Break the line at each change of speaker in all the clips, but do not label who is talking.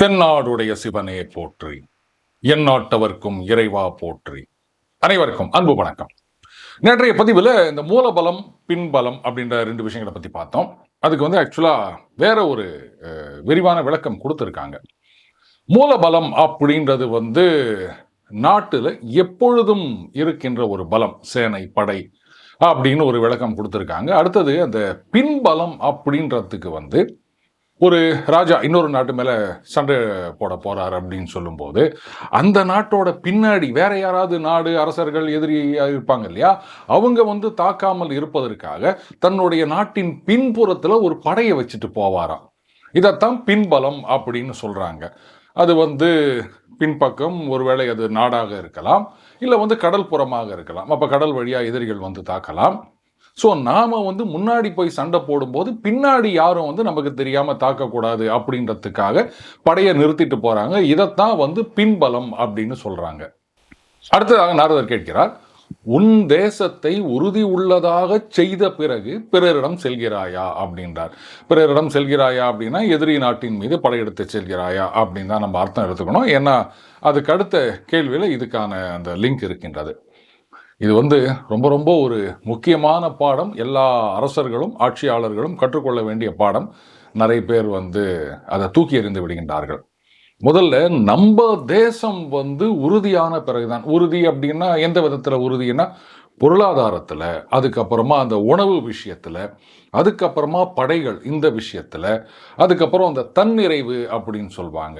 தென்னாடுடைய சிவனே போற்றி எந்நாட்டவர்க்கும் இறைவா போற்றி. அனைவருக்கும் அன்பு வணக்கம். நேற்றைய பதிவில் இந்த மூலபலம் பின்பலம் அப்படின்ற ரெண்டு விஷயங்களை பற்றி பார்த்தோம். அதுக்கு வந்து ஆக்சுவலாக வேற ஒரு விரிவான விளக்கம் கொடுத்துருக்காங்க. மூலபலம் அப்படின்றது வந்து நாட்டில் எப்பொழுதும் இருக்கின்ற ஒரு பலம் சேனை படை அப்படின்னு ஒரு விளக்கம் கொடுத்துருக்காங்க. அடுத்தது அந்த பின்பலம் அப்படின்றதுக்கு வந்து ஒரு ராஜா இன்னொரு நாட்டு மேலே சண்டை போட போகிறார் அப்படின்னு சொல்லும்போது அந்த நாட்டோட பின்னாடி வேற யாராவது நாடு அரசர்கள் எதிரி இருப்பாங்க இல்லையா? அவங்க வந்து தாக்காமல் இருப்பதற்காக தன்னுடைய நாட்டின் பின்புறத்தில் ஒரு படையை வச்சுட்டு போவாராம். இதைத்தான் பின்பலம் அப்படின்னு சொல்கிறாங்க அது வந்து பின்பக்கம் ஒருவேளை அது நாடாக இருக்கலாம் இல்லை வந்து கடல் புறமாக இருக்கலாம். அப்போ கடல் வழியாக எதிரிகள் வந்து தாக்கலாம். ஸோ நாம் வந்து முன்னாடி போய் சண்டை போடும்போது பின்னாடி யாரும் வந்து நமக்கு தெரியாமல் தாக்கக்கூடாது அப்படின்றதுக்காக படையை நிறுத்திட்டு போகிறாங்க இதைத்தான் வந்து பின்பலம் அப்படின்னு சொல்கிறாங்க அடுத்ததாக நாரதர் கேட்கிறார் உன் தேசத்தை உறுதி உள்ளதாக செய்த பிறகு பிறரிடம் செல்கிறாயா? அப்படின்றார். பிறரிடம் செல்கிறாயா அப்படின்னா எதிரி நாட்டின் மீது படையெடுத்து செல்கிறாயா அப்படின்னு தான் நம்ம அர்த்தம் எடுத்துக்கணும். ஏன்னா அதுக்கு அடுத்த கேள்வியில் இதுக்கான அந்த லிங்க் இருக்கின்றது. இது வந்து ரொம்ப ரொம்ப ஒரு முக்கியமான பாடம். எல்லா அரசர்களும் ஆட்சியாளர்களும் கற்றுக்கொள்ள வேண்டிய பாடம். நிறைய பேர் வந்து அதை தூக்கி எறிந்து விடுகின்றார்கள். முதல்ல நம்ம தேசம் வந்து உறுதியான பிறகுதான். உறுதி அப்படின்னா எந்த விதத்தில் உறுதினா பொருளாதாரத்தில் அதுக்கப்புறமா அந்த உணவு விஷயத்தில் அதுக்கப்புறமா படைகள் இந்த விஷயத்தில் அதுக்கப்புறம் அந்த தன்னிறைவு அப்படின்னு சொல்லுவாங்க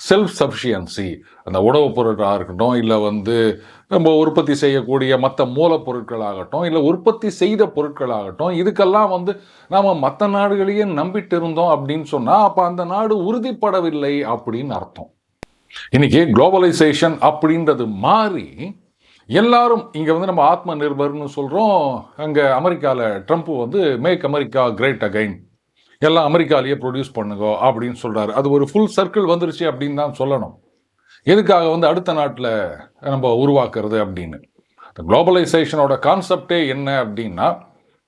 செல்ஃப் சஃபிஷியன்சி அந்த உணவுப் பொருட்களாக இருக்கட்டும் இல்லை வந்து நம்ம உற்பத்தி செய்யக்கூடிய மற்ற மூலப்பொருட்களாகட்டும் இல்லை உற்பத்தி செய்த பொருட்களாகட்டும் இதுக்கெல்லாம் வந்து நாம் மற்ற நாடுகளையே நம்பிட்டு இருந்தோம் அப்படின்னு சொன்னால் அப்போ அந்த நாடு உறுதிப்படவில்லை அப்படின்னு அர்த்தம். இன்னைக்கு குளோபலைசேஷன் அப்படின்றது மாறி எல்லாரும் இங்கே வந்து நம்ம ஆத்ம நிர்பர்னு சொல்கிறோம் அங்கே அமெரிக்காவில் ட்ரம்ப் வந்து மேக் அமெரிக்கா கிரேட் அகைன் எல்லாம் அமெரிக்காலேயே ப்ரொடியூஸ் பண்ணுங்க அப்படின்னு சொல்கிறாரு அது ஒரு ஃபுல் சர்க்கிள் வந்துருச்சு அப்படின்னு தான் சொல்லணும். எதுக்காக வந்து அடுத்த நாட்டில் நம்ம உருவாக்குறது அப்படின்னு? இந்த குளோபலைசேஷனோட கான்செப்டே என்ன அப்படின்னா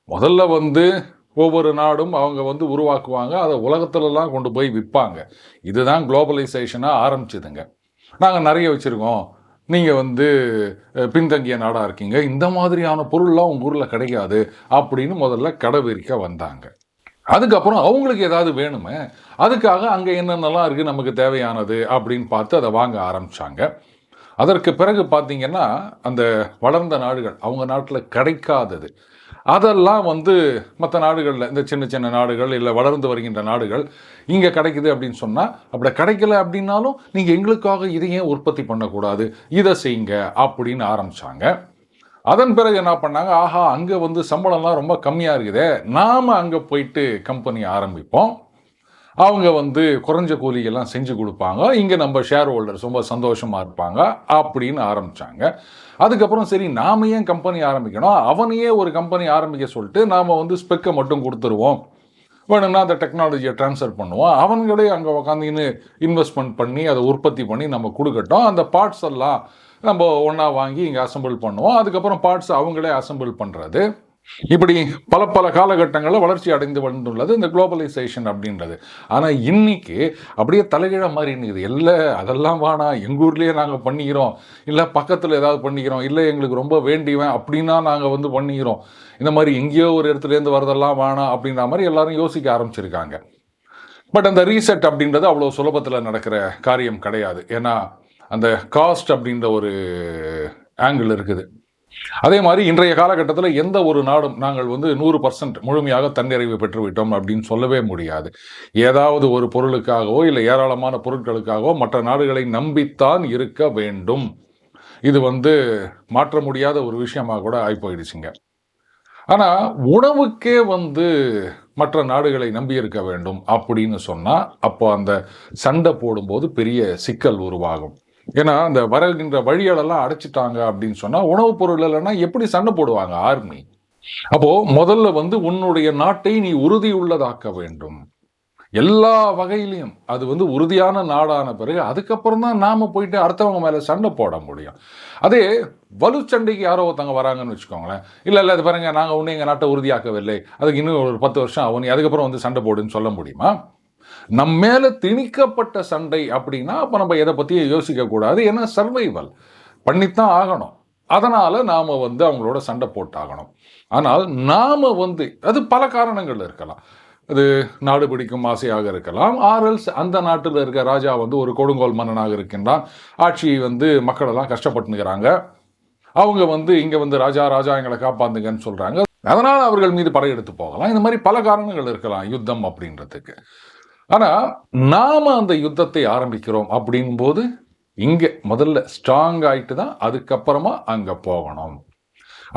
முதல்ல வந்து ஒவ்வொரு நாடும் அவங்க வந்து உருவாக்குவாங்க அதை உலகத்துலலாம் கொண்டு போய் விற்பாங்க. இதுதான் குளோபலைசேஷனாக ஆரம்பிச்சதுங்க. நாங்கள் நிறைய வச்சுருக்கோம். நீங்கள் வந்து பின்தங்கிய நாடாக இருக்கீங்க. இந்த மாதிரியான பொருள்லாம் உங்கள் ஊரில் கிடைக்காது அப்படின்னு முதல்ல கடை விரிக்க வந்தாங்க. அதுக்கப்புறம் அவங்களுக்கு ஏதாவது வேணுமே அதுக்காக அங்கே என்னென்னலாம் இருக்குது நமக்கு தேவையானது அப்படின்னு பார்த்து அதை வாங்க ஆரம்பிச்சாங்க. அதற்கு பிறகு பார்த்திங்கன்னா அந்த வளர்ந்த நாடுகள் அவங்க நாட்டில் கிடைக்காதது. அதெல்லாம் வந்து மற்ற நாடுகளில் இந்த சின்ன சின்ன நாடுகள் இல்லை வளர்ந்து வருகின்ற நாடுகள் இங்கே கிடைக்குது அப்படின்னு சொன்னால் அப்படி கிடைக்கல அப்படின்னாலும் நீங்கள் எங்களுக்காக இதையே உற்பத்தி பண்ணக்கூடாது இதை செய்யுங்க அப்படின்னு ஆரம்பிச்சாங்க. அதன் பிறகு என்ன பண்ணாங்க? ஆஹா அங்கே வந்து சம்பளம்லாம் ரொம்ப கம்மியாக இருக்குதே. நாம் அங்கே போயிட்டு கம்பெனி ஆரம்பிப்போம். அவங்க வந்து குறைஞ்ச கூலியெல்லாம் செஞ்சு கொடுப்பாங்க. இங்கே நம்ம ஷேர் ஹோல்டர்ஸ் ரொம்ப சந்தோஷமாக இருப்பாங்க அப்படின்னு ஆரம்பித்தாங்க அதுக்கப்புறம் சரி நாம ஏன் கம்பெனி ஆரம்பிக்கணும்? அவனையே ஒரு கம்பெனி ஆரம்பிக்க சொல்லிட்டு நாம் வந்து ஸ்பெக்கை மட்டும் கொடுத்துருவோம். வேணும்னா அந்த டெக்னாலஜியை ட்ரான்ஸ்ஃபர் பண்ணுவோம். அவங்களே அங்கே உக்காந்துன்னு இன்வெஸ்ட்மெண்ட் பண்ணி அதை உற்பத்தி பண்ணி நம்ம கொடுக்கட்டும். அந்த பார்ட்ஸ் எல்லாம் நம்ம ஒன்றா வாங்கி இங்கே அசெம்பிள் பண்ணுவோம். அதுக்கப்புறம் பார்ட்ஸ் அவங்களே அசெம்பிள் பண்ணுறது இப்படி பல பல காலகட்டங்களில் வளர்ச்சி அடைந்து வந்துள்ளது இந்த குளோபலைசேஷன் அப்படின்றது. ஆனால் இன்னைக்கு அப்படியே தலைகீழ மாதிரி இருக்குது இல்லை அதெல்லாம் வேணாம். எங்கள் ஊர்லேயே நாங்கள் பண்ணிக்கிறோம். இல்லை பக்கத்தில் ஏதாவது பண்ணிக்கிறோம். இல்லை எங்களுக்கு ரொம்ப வேண்டிவேன் அப்படின்னா நாங்கள் வந்து பண்ணிக்கிறோம். இந்த மாதிரி எங்கேயோ ஒரு இடத்துலேருந்து வரதெல்லாம் வேணாம் அப்படின்ற மாதிரி எல்லாரும் யோசிக்க ஆரம்பிச்சிருக்காங்க. பட் அந்த ரீசெட் அப்படின்றது அவ்வளோ சுலபத்தில் நடக்கிற காரியம் கிடையாது. ஏன்னா அந்த காஸ்ட் அப்படின்ற ஒரு ஆங்கிள் இருக்குது. அதே மாதிரி இன்றைய காலகட்டத்தில் எந்த ஒரு நாடும் நாங்கள் வந்து நூறு பர்சன்ட் முழுமையாக தன்னிறைவு பெற்றுவிட்டோம் அப்படின்னு சொல்லவே முடியாது. ஏதாவது ஒரு பொருளுக்காகவோ இல்லை ஏராளமான பொருட்களுக்காகவோ மற்ற நாடுகளை நம்பித்தான் இருக்க வேண்டும். இது வந்து மாற்ற முடியாத ஒரு விஷயமாக கூட ஆகிப்போயிடுச்சுங்க ஆனால் உணவுக்கே வந்து மற்ற நாடுகளை நம்பி இருக்க வேண்டும் அப்படின்னு சொன்னால் அப்போ அந்த சண்டை போடும்போது பெரிய சிக்கல் உருவாகும். ஏன்னா அந்த வரகின்ற வழிகளெல்லாம் அடைச்சிட்டாங்க அப்படின்னு சொன்னால் உணவுப் பொருள் இல்லைன்னா எப்படி சண்டை போடுவாங்க ஆர்மி? அப்போ முதல்ல வந்து உன்னுடைய நாட்டை நீ உறுதி உள்ளதாக்க வேண்டும். எல்லா வகையிலையும். அது வந்து உறுதியான நாடான பிறகு அதுக்கப்புறம் தான் நாம போயிட்டு அடுத்தவங்க மேலே சண்டை போட முடியும். அதே வலு சண்டைக்கு யாரோ ஒருத்தவங்க வராங்கன்னு வச்சுக்கோங்களேன். இல்லை இல்லை அது பாருங்க நாங்கள் ஒன்றும் எங்கள் நாட்டை உறுதியாக்கவில்லை. அதுக்கு இன்னும் ஒரு பத்து வருஷம் ஆகும். நீ அதுக்கப்புறம் வந்து சண்டை போடுன்னு சொல்ல முடியுமா? நம் மேல திணிக்கப்பட்ட சண்டை அப்படின்னா அப்போ நம்ம எதை பற்றியும் யோசிக்க கூடாது. ஏன்னா சர்வைவல் பண்ணித்தான் ஆகணும். அதனால நாம வந்து அவங்களோட சண்டை போட்டாகணும். ஆனால் நாம வந்து அது பல காரணங்கள் இருக்கலாம். அது நாடு பிடிக்கும் ஆசையாக இருக்கலாம். ஆர்எல்ஸ் அந்த நாட்டில் இருக்க ராஜா வந்து ஒரு கொடுங்கோல் மன்னனாக இருக்கின்றான். ஆட்சி வந்து மக்கள் எல்லாம் கஷ்டப்பட்டுங்கிறாங்க அவங்க வந்து இங்க வந்து ராஜா ராஜா எங்களை காப்பாந்துங்கன்னு சொல்றாங்க. அதனால் அவர்கள் மீது படையெடுத்து போகலாம். இந்த மாதிரி பல காரணங்கள் இருக்கலாம் யுத்தம் அப்படின்றதுக்கு. ஆனால் நாம் அந்த யுத்தத்தை ஆரம்பிக்கிறோம் அப்படின் போது முதல்ல ஸ்ட்ராங் ஆயிட்டு தான் அதுக்கப்புறமா அங்கே போகணும்.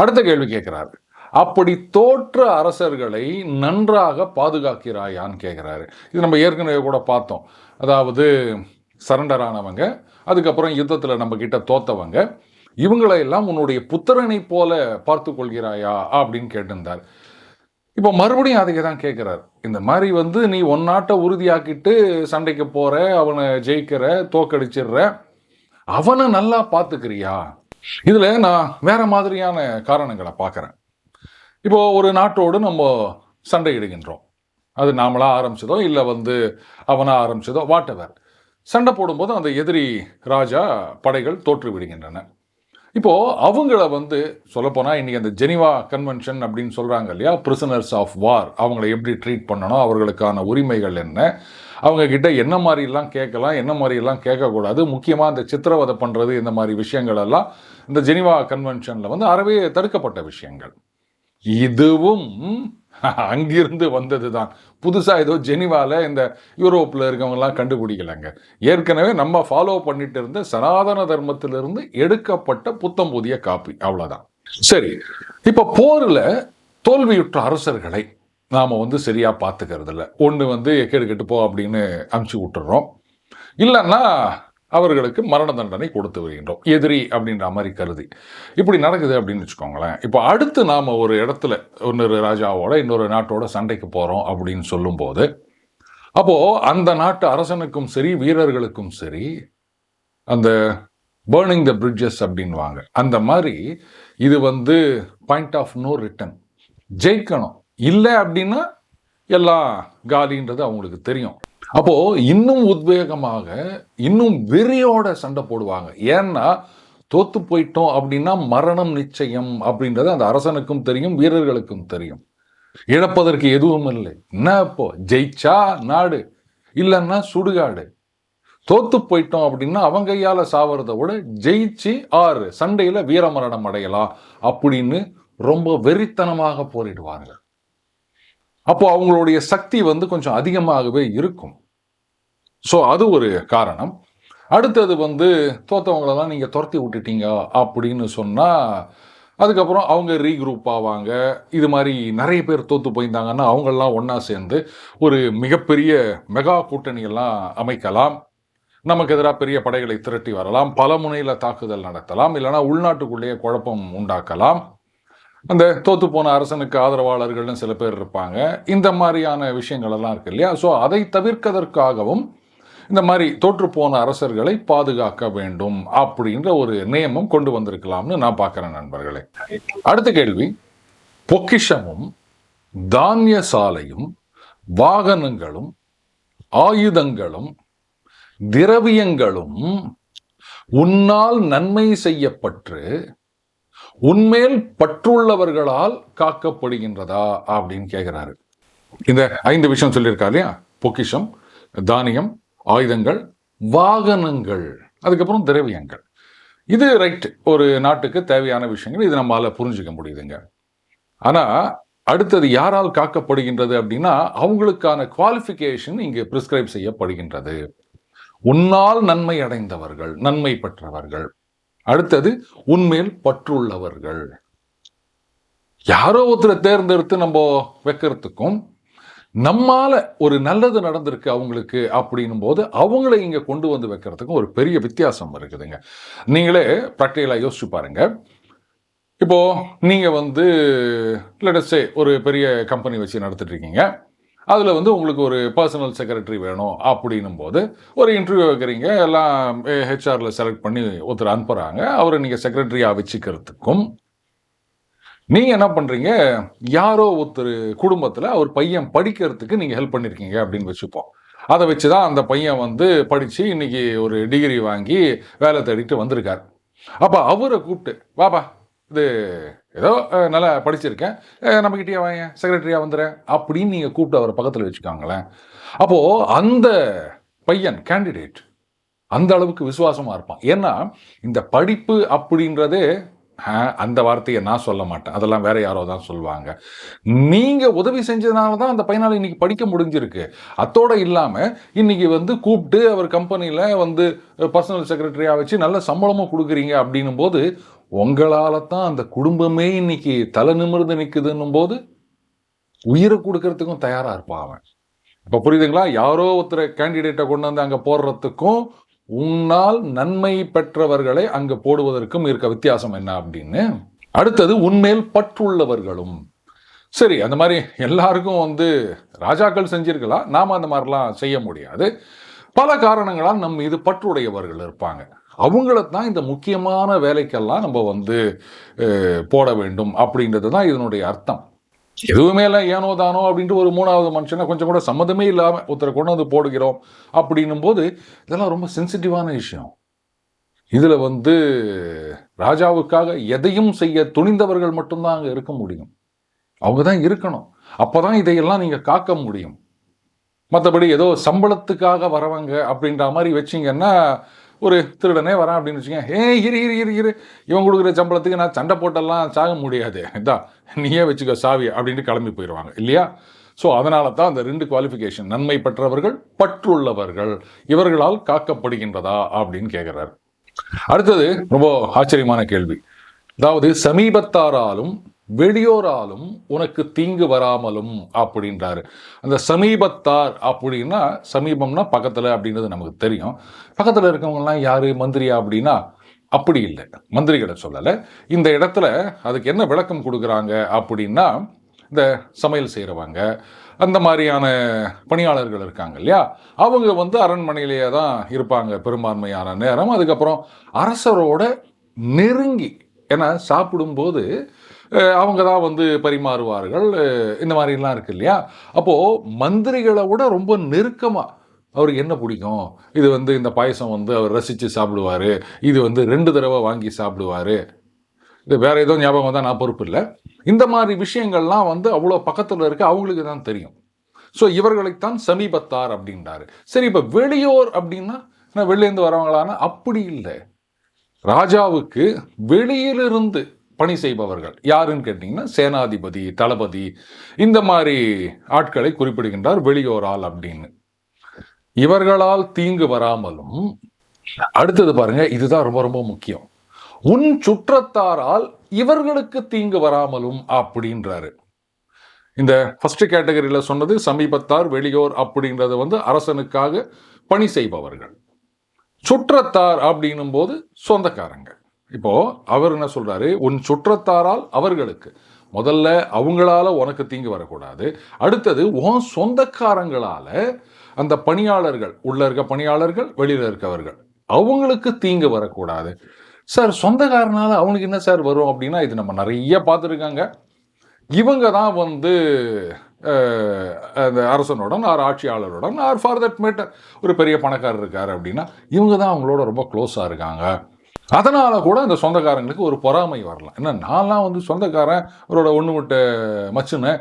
அடுத்த கேள்வி கேட்குறாரு. அப்படி தோற்ற அரசர்களை நன்றாக பாதுகாக்கிறாயான்னு கேட்குறாரு. இது நம்ம ஏற்கனவே கூட பார்த்தோம். அதாவது சரண்டர் ஆனவங்க அதுக்கப்புறம் யுத்தத்தில் நம்ம கிட்ட தோத்தவங்க இவங்களையெல்லாம் உன்னுடைய புத்திரனை போல பார்த்து கொள்கிறாயா அப்படின்னு கேட்டிருந்தார். இப்போ மறுபடியும் அதையே தான் கேட்குறாரு இந்த மாதிரி வந்து நீ ஒன் நாட்டை உறுதியாக்கிட்டு சண்டைக்கு போகிற அவனை ஜெயிக்கிற தோக்கடிச்சிடுற அவனை நல்லா பார்த்துக்கிறியா? இதில் நான் வேற மாதிரியான காரணங்களை பார்க்குறேன். இப்போ ஒரு நாட்டோடு நம்ம சண்டையிடுகின்றோம். அது நாமளாக ஆரம்பிச்சதோ இல்லை வந்து அவனாக ஆரம்பிச்சதோ வாட் எவர் சண்டை போடும்போது அந்த எதிரி ராஜா படைகள் தோற்று விடுகின்றன இப்போது அவங்கள வந்து சொல்லப்போனால் இன்றைக்கி அந்த ஜெனிவா கன்வென்ஷன் அப்படின்னு சொல்கிறாங்க இல்லையா? பிரிசனர்ஸ் ஆஃப் வார் அவங்கள எப்படி ட்ரீட் பண்ணணும்? அவர்களுக்கான உரிமைகள் என்ன? அவங்கக்கிட்ட என்ன மாதிரிலாம் கேட்கலாம்? என்ன மாதிரிலாம் கேட்கக்கூடாது? முக்கியமாக இந்த சித்திரவதை பண்ணுறது இந்த மாதிரி விஷயங்கள் எல்லாம் இந்த ஜெனிவா கன்வென்ஷனில் வந்து அறவே தடுக்கப்பட்ட விஷயங்கள். இதுவும் அங்கிருந்து வந்தது தான் புதுசாக ஏதோ ஜெனிவாவில் இந்த யூரோப்பில் இருக்கவங்கலாம் கண்டுபிடிக்கலங்க. ஏற்கனவே நம்ம ஃபாலோ பண்ணிட்டு இருந்த சனாதன தர்மத்திலிருந்து எடுக்கப்பட்ட புத்தம் புதிய காப்பி. அவ்வளோதான் சரி இப்போ போரில் தோல்வியுற்ற அரசர்களை நாம் வந்து சரியாக பார்த்துக்கிறது இல்லை ஒன்று வந்து எக்கேடு கெட்டு போ அப்படின்னு அமுச்சு விட்டுறோம். இல்லைன்னா அவர்களுக்கு மரண தண்டனை கொடுத்து வருகின்றோம். எதிரி அப்படின்ற மாதிரி கருதி. இப்படி நடக்குது அப்படின்னு வச்சுக்கோங்களேன். இப்போ அடுத்து நாம் ஒரு இடத்துல இன்னொரு ராஜாவோட இன்னொரு நாட்டோட சண்டைக்கு போகிறோம் அப்படின்னு சொல்லும்போது அப்போது அந்த நாட்டு அரசனுக்கும் சரி வீரர்களுக்கும் சரி அந்த பேர்னிங் த பிரிட்ஜஸ் அப்படின்வாங்க அந்த மாதிரி இது வந்து பாயிண்ட் ஆஃப் நோ ரிட்டன் ஜெயிக்கணும். இல்லை அப்படின்னா எல்லாம் காலின்றது அவங்களுக்கு தெரியும். அப்போது இன்னும் உத்வேகமாக இன்னும் வெறியோட சண்டை போடுவாங்க. ஏன்னா தோத்து போயிட்டோம் அப்படின்னா மரணம் நிச்சயம் அப்படின்றது அந்த அரசனுக்கும் தெரியும் வீரர்களுக்கும் தெரியும். இழப்பதற்கு எதுவும் இல்லை. என்ன இப்போ? ஜெயிச்சா நாடு இல்லைன்னா சுடுகாடு. தோத்து போயிட்டோம் அப்படின்னா அவங்க கையால் சாவறதை விட ஜெயிச்சு ஆறு சண்டையில் வீரமரணம் அடையலாம் அப்படின்னு ரொம்ப வெறித்தனமாக போரிடுவாங்க அப்போ அவங்களுடைய சக்தி வந்து கொஞ்சம் அதிகமாகவே இருக்கும். ஸோ அது ஒரு காரணம். அடுத்தது வந்து தோத்தவங்களெல்லாம் நீங்கள் துரத்தி விட்டுட்டீங்க அப்படின்னு சொன்னால் அதுக்கப்புறம் அவங்க ரீக்ரூப் ஆவாங்க. இது மாதிரி நிறைய பேர் தோற்று போயிருந்தாங்கன்னா அவங்கெல்லாம் ஒன்றா சேர்ந்து ஒரு மிகப்பெரிய மெகா கூட்டணியெல்லாம் அமைக்கலாம். நமக்கு எதிராக பெரிய படைகளை திரட்டி வரலாம். பல முனையில் தாக்குதல் நடத்தலாம். இல்லைனா உள்நாட்டுக்குள்ளேயே குழப்பம் உண்டாக்கலாம். அந்த தோத்து போன அரசனுக்கு ஆதரவாளர்கள்னு சில பேர் இருப்பாங்க. இந்த மாதிரியான விஷயங்கள் எல்லாம் இருக்கு இல்லையா? ஸோ அதை தவிர்க்கதற்காகவும் இந்த மாதிரி தோற்றுப்போன அரசர்களை பாதுகாக்க வேண்டும் அப்படின்ற ஒரு நியமம் கொண்டு வந்திருக்கலாம்னு நான் பார்க்குறேன் நண்பர்களே. அடுத்த கேள்வி. பொக்கிஷமும் தானிய சாலையும் வாகனங்களும் ஆயுதங்களும் திரவியங்களும் உன்னால் நன்மை செய்யப்பட்டு உன்மேல் பற்றுள்ளவர்களால் காக்கப்படுகின்றதா அப்படின்னு கேட்கிறாரு இந்த ஐந்து விஷயம் சொல்லியிருக்கா இல்லையா? பொக்கிஷம் தானியம் ஆயுதங்கள் வாகனங்கள் அதுக்கப்புறம் திரவியங்கள். இது ரைட் ஒரு நாட்டுக்கு தேவையான விஷயங்கள். இது நம்மளால் புரிஞ்சுக்க முடியுதுங்க. ஆனால் அடுத்தது யாரால் காக்கப்படுகின்றது அப்படின்னா அவங்களுக்கான குவாலிஃபிகேஷன் இங்கே ப்ரிஸ்கிரைப் செய்யப்படுகின்றது. உன்னால் நன்மை அடைந்தவர்கள் நன்மை பெற்றவர்கள். அடுத்தது உண்மையில் பற்றுள்ளவர்கள். யாரோ ஒருத்தரை தேர்ந்தெடுத்து நம்ம வைக்கிறதுக்கும் நம்மால ஒரு நல்லது நடந்திருக்கு அவங்களுக்கு அப்படின்னும் போது அவங்கள இங்கே கொண்டு வந்து வைக்கிறதுக்கும் ஒரு பெரிய வித்தியாசம் இருக்குதுங்க. நீங்களே ப்ராக்டிக்கலாக யோசிச்சு பாருங்கள் இப்போது நீங்கள் வந்து லெட்டஸ்டே ஒரு பெரிய கம்பெனி வச்சு நடத்திட்டுருக்கீங்க. அதில் வந்து உங்களுக்கு ஒரு பர்சனல் செக்ரட்டரி வேணும் அப்படின்னும் போது ஒரு இன்டர்வியூ வைக்கிறீங்க. எல்லாம் eh, ஹெச்ஆரில் செலக்ட் பண்ணி ஒருத்தர் அனுப்புகிறாங்க அவரை நீங்கள் செக்ரட்டரியாக வச்சுக்கிறதுக்கும் நீங்கள் என்ன பண்ணுறீங்க யாரோ ஒருத்தர் குடும்பத்தில் அவர் பையன் படிக்கிறதுக்கு நீங்கள் ஹெல்ப் பண்ணியிருக்கீங்க அப்படின்னு வச்சுப்போம். அதை வச்சு தான் அந்த பையன் வந்து படித்து இன்னைக்கு ஒரு டிகிரி வாங்கி வேலை தேடிட்டு வந்திருக்கார். அப்போ அவரை கூப்பிட்டு வாப்பா இது ஏதோ நல்லா படிச்சிருக்கேன். நம்மக்கிட்டே வாங்க செக்ரட்டரியாக வந்துடுறேன் அப்படின்னு நீங்கள் கூப்பிட்டு அவரை பக்கத்தில் வச்சுக்காங்களேன். அப்போது அந்த பையன் கேண்டிடேட் அந்த அளவுக்கு விசுவாசமாக இருப்பான். ஏன்னா இந்த படிப்பு அப்படின்றதே அந்த வார்த்தையை நான் சொல்ல மாட்டேன். அதெல்லாம் வேற யாரோ தான் சொல்லுவாங்க. நீங்க உதவி செஞ்சதுனால தான் அந்த பையனால் இன்னைக்கு படிக்க முடிஞ்சிருக்கு. அத்தோட இல்லாமல் இன்னைக்கு வந்து கூப்பிட்டு அவர் கம்பெனியில் வந்து பர்சனல் செக்ரட்டரியாக வச்சு நல்ல சம்பளமும் கொடுக்குறீங்க அப்படின்னும் போது உங்களால தான் அந்த குடும்பமே இன்னைக்கு தலை நிமிர்ந்து நிற்குதுன்னும் போது உயிரை கொடுக்கறதுக்கும் தயாராக இருப்பான் அவன். இப்போ புரியுதுங்களா? யாரோ ஒருத்தர் கேண்டிடேட்டை கொண்டு வந்து அங்கே போடுறதுக்கும் உன்னால் நன்மை பெற்றவர்களை அங்கு போடுவதற்கும் இருக்க வித்தியாசம் என்ன அப்படின்னு? அடுத்தது உன்மேல் பற்றுள்ளவர்களும். சரி அந்த மாதிரி எல்லாருக்கும் வந்து ராஜாக்கள் செஞ்சிருக்கலாம். நாம அந்த மாதிரிலாம் செய்ய முடியாது. பல காரணங்களால் நம் மீது பற்றுடையவர்கள் இருப்பாங்க. அவங்கள தான் இந்த முக்கியமான வேலைக்கெல்லாம் நம்ம வந்து போட வேண்டும் அப்படின்றது தான் இதனுடைய அர்த்தம். எதுவுமே இல்லை ஏனோ தானோ அப்படின்ட்டு ஒரு மூணாவது மனுஷனை கொஞ்சம் கூட சம்மதமே இல்லாமல் ஒருத்தரை கொண்டு வந்து போடுகிறோம் அப்படின்னும் போது இதெல்லாம் ரொம்ப சென்சிட்டிவான விஷயம். இதில் வந்து ராஜாவுக்காக எதையும் செய்ய துணிந்தவர்கள் மட்டும்தான் அங்கே இருக்க முடியும். அவங்க தான் இருக்கணும். அப்போ தான் இதையெல்லாம் நீங்கள் காக்க முடியும். மற்றபடி ஏதோ சம்பளத்துக்காக வரவங்க அப்படின்ற மாதிரி வச்சிங்கன்னா ஒரு திருடனே வரான் அப்படின்னு வச்சுக்கோங்க ஏ இரு இரு இரு இரு. இவன் கொடுக்குற சம்பளத்துக்கு நான் சண்டை போட்டெல்லாம் சாக முடியாது. இதான் நீயே வச்சுக்க சாவி அப்படின்ட்டு கிளம்பி போயிடுவாங்க இல்லையா? ஸோ அதனால தான் அந்த ரெண்டு குவாலிஃபிகேஷன் நன்மை பெற்றவர்கள் பற்றுள்ளவர்கள் இவர்களால் காக்கப்படுகின்றதா அப்படின்னு கேட்குறாரு அடுத்தது ரொம்ப ஆச்சரியமான கேள்வி. அதாவது சமீபத்தாராலும் வெளியோராலும் உனக்கு தீங்கு வராமலும் அப்படின்றாரு. அந்த சமீபத்தார் அப்படின்னா சமீபம்னா பக்கத்தில் அப்படின்றது நமக்கு தெரியும். பக்கத்தில் இருக்கவங்கலாம் யார் மந்திரியா அப்படின்னா அப்படி இல்லை. மந்திரிகளை சொல்லலை. இந்த இடத்துல அதுக்கு என்ன விளக்கம் கொடுக்குறாங்க அப்படின்னா இந்த சமையல் செய்கிறவங்க அந்த மாதிரியான பணியாளர்கள் இருக்காங்க இல்லையா? அவங்க வந்து அரண்மனையிலேயே தான் இருப்பாங்க பெரும்பான்மையான நேரம். அதுக்கப்புறம் அரசரோட நெருங்கி ஏன்னா சாப்பிடும்போது அவங்க தான் வந்து பரிமாறுவார்கள். இந்த மாதிரிலாம் இருக்கு இல்லையா? அப்போது மந்திரிகளை விட ரொம்ப நெருக்கமாக அவருக்கு என்ன பிடிக்கும்? இது வந்து இந்த பாயசம் வந்து அவர் ரசித்து சாப்பிடுவார். இது வந்து ரெண்டு தடவை வாங்கி சாப்பிடுவார். இது வேறு ஏதோ ஞாபகம் வந்தால் நான் பொறுப்பு இல்லை. இந்த மாதிரி விஷயங்கள்லாம் வந்து அவ்வளோ பக்கத்தில் இருக்க அவங்களுக்கு தான் தெரியும். ஸோ இவர்களைத்தான் சமீபத்தார் அப்படின்றாரு. சரி இப்போ வெளியோர் அப்படின்னா நான் வெளியேந்து வரவங்களானா? அப்படி இல்லை. ராஜாவுக்கு வெளியிலிருந்து பணி செய்பவர்கள். யாருன்னு கேட்டிங்கன்னா சேனாதிபதி தளபதி இந்த மாதிரி ஆட்களை குறிப்பிடுகின்றார் வெளியோரால் அப்படின்னு. இவர்களால் தீங்கு வராமலும் அடுத்தது பாருங்க இதுதான் ரொம்ப ரொம்ப முக்கியம். உன் சுற்றத்தாரால் இவர்களுக்கு தீங்கு வராமலும் அப்படின்றாரு. இந்த ஃபர்ஸ்ட் கேட்டகரியில் சொன்னது சமீபத்தார் வெளியோர் அப்படின்றது வந்து அரசனுக்காக பணி செய்பவர்கள். சுற்றத்தார் அப்படின்னும் போது சொந்தக்காரங்க. இப்போ அவர் என்ன சொல்றாரு? உன் சுற்றத்தாரால் அவர்களுக்கு முதல்ல அவங்களால உனக்கு தீங்கு வரக்கூடாது. அடுத்தது உன் சொந்தக்காரங்களால அந்த பணியாளர்கள் உள்ள இருக்க பணியாளர்கள் வெளியில இருக்கவர்கள் அவங்களுக்கு தீங்கு வரக்கூடாது. சார் சொந்தக்காரனால அவனுக்கு என்ன சார் வரும் அப்படின்னா இது நம்ம நிறைய பார்த்துருக்காங்க. இவங்க தான் வந்து அந்த அரசனுடன் ஆர் ஆட்சியாளருடன் ஆர் ஃபார் தட் மேட்டர் ஒரு பெரிய பணக்காரர் இருக்கார் அப்படின்னா இவங்க தான் அவங்களோட ரொம்ப க்ளோஸாக இருக்காங்க. அதனால் கூட அந்த சொந்தக்காரங்களுக்கு ஒரு பொறாமை வரலாம். ஏன்னா நான்லாம் வந்து சொந்தக்காரன் அவரோட ஒன்று விட்ட மச்சுன்னு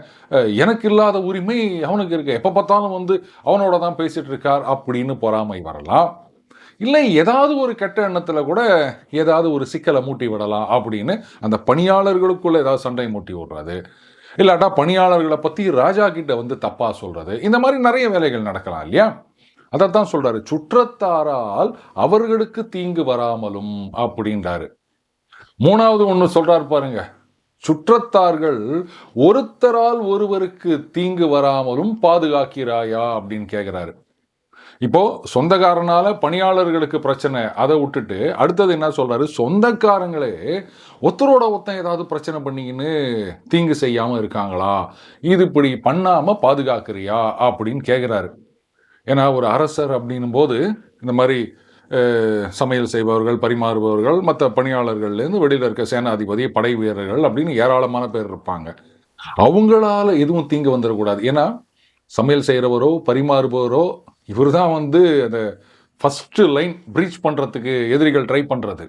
எனக்கு இல்லாத உரிமை அவனுக்கு இருக்கு. எப்போ பார்த்தாலும் வந்து அவனோட தான் பேசிகிட்டு இருக்கார் அப்படின்னு பொறாமை வரலாம். இல்லை ஏதாவது ஒரு கெட்ட எண்ணத்தில் கூட ஏதாவது ஒரு சிக்கலை மூட்டி விடலாம் அப்படின்னு அந்த பணியாளர்களுக்குள்ளே ஏதாவது சண்டை மூட்டி விடுறது. இல்லாட்டா பணியாளர்களை பற்றி ராஜா கிட்ட வந்து தப்பாக சொல்கிறது இந்த மாதிரி நிறைய வேலைகள் நடக்கலாம் இல்லையா? அதைத்தான் சொல்றாரு சுற்றத்தாரால் அவர்களுக்கு தீங்கு வராமலும் அப்படின்றாரு. மூணாவது ஒன்று சொல்றாரு பாருங்க சுற்றத்தார்கள் ஒருத்தரால் ஒருவருக்கு தீங்கு வராமலும் பாதுகாக்கிறாயா? அப்படின்னு கேட்குறாரு இப்போ சொந்தக்காரனால பணியாளர்களுக்கு பிரச்சனை அதை விட்டுட்டு அடுத்தது என்ன சொல்றாரு சொந்தக்காரங்களே ஒருத்தரோட ஒத்தன் ஏதாவது பிரச்சனை பண்ணிக்கின்னு தீங்கு செய்யாம இருக்காங்களா? இது இப்படி பண்ணாம பாதுகாக்கிறியா? அப்படின்னு கேட்குறாரு ஏன்னா ஒரு அரசர் அப்படின்னும் போது இந்த மாதிரி சமையல் செய்பவர்கள் பரிமாறுபவர்கள் மற்ற பணியாளர்கள்லேருந்து வெளியில் இருக்க சேனாதிபதி படை வீரர்கள் அப்படின்னு ஏராளமான பேர் இருப்பாங்க. அவங்களால எதுவும் தீங்கு வந்துடக்கூடாது. ஏன்னா சமையல் செய்கிறவரோ பரிமாறுபவரோ இவர் தான் வந்து அந்த ஃபஸ்ட்டு லைன் ப்ரீச் பண்ணுறதுக்கு எதிரிகள் ட்ரை பண்ணுறது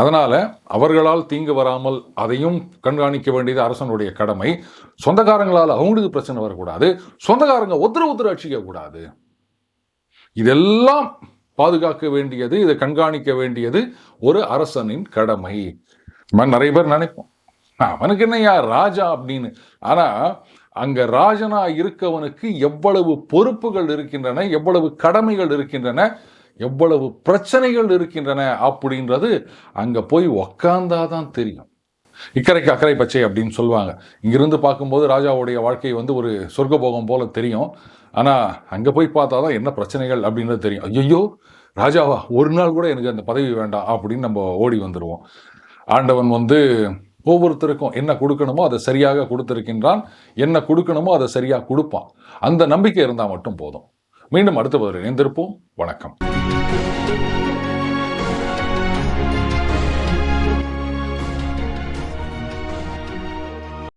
அதனால் அவர்களால் தீங்கு வராமல் அதையும் கண்காணிக்க வேண்டியது அரசனுடைய கடமை. சொந்தக்காரங்களால் அவங்களுக்கு பிரச்சனை வரக்கூடாது. சொந்தக்காரங்க ஒருத்தர் ஒருத்தர் அடிச்சிக்க கூடாது இதெல்லாம் பாதுகாக்க வேண்டியது இதை கண்காணிக்க வேண்டியது ஒரு அரசனின் கடமை. நிறைய பேர் நினைப்போம் அவனுக்கு என்னையா ராஜா அப்படின்னு. ஆனா அங்க ராஜனா இருக்கவனுக்கு எவ்வளவு பொறுப்புகள் இருக்கின்றன எவ்வளவு கடமைகள் இருக்கின்றன எவ்வளவு பிரச்சனைகள் இருக்கின்றன அப்படின்றது அங்க போய் உக்காந்தாதான் தெரியும். இக்கரைக்கு அக்கறை பச்சை அப்படின்னு சொல்லுவாங்க. இங்கிருந்து பார்க்கும்போது ராஜாவுடைய வாழ்க்கை வந்து ஒரு சொர்க்கபோகம் போல் தெரியும். ஆனால் அங்கே போய் பார்த்தா தான் என்ன பிரச்சனைகள் அப்படின்றது தெரியும். ஐயோ ராஜாவா ஒரு நாள் கூட எனக்கு அந்த பதவி வேண்டாம் அப்படின்னு நம்ம ஓடி வந்துடுவோம் ஆண்டவன் வந்து ஒவ்வொருத்தருக்கும் என்ன கொடுக்கணுமோ அதை சரியாக கொடுத்துருக்கின்றான். என்ன கொடுக்கணுமோ அதை சரியாக கொடுப்பான். அந்த நம்பிக்கை இருந்தால் மட்டும் போதும். மீண்டும் அடுத்த பதில் இணைந்திருப்போம். வணக்கம்.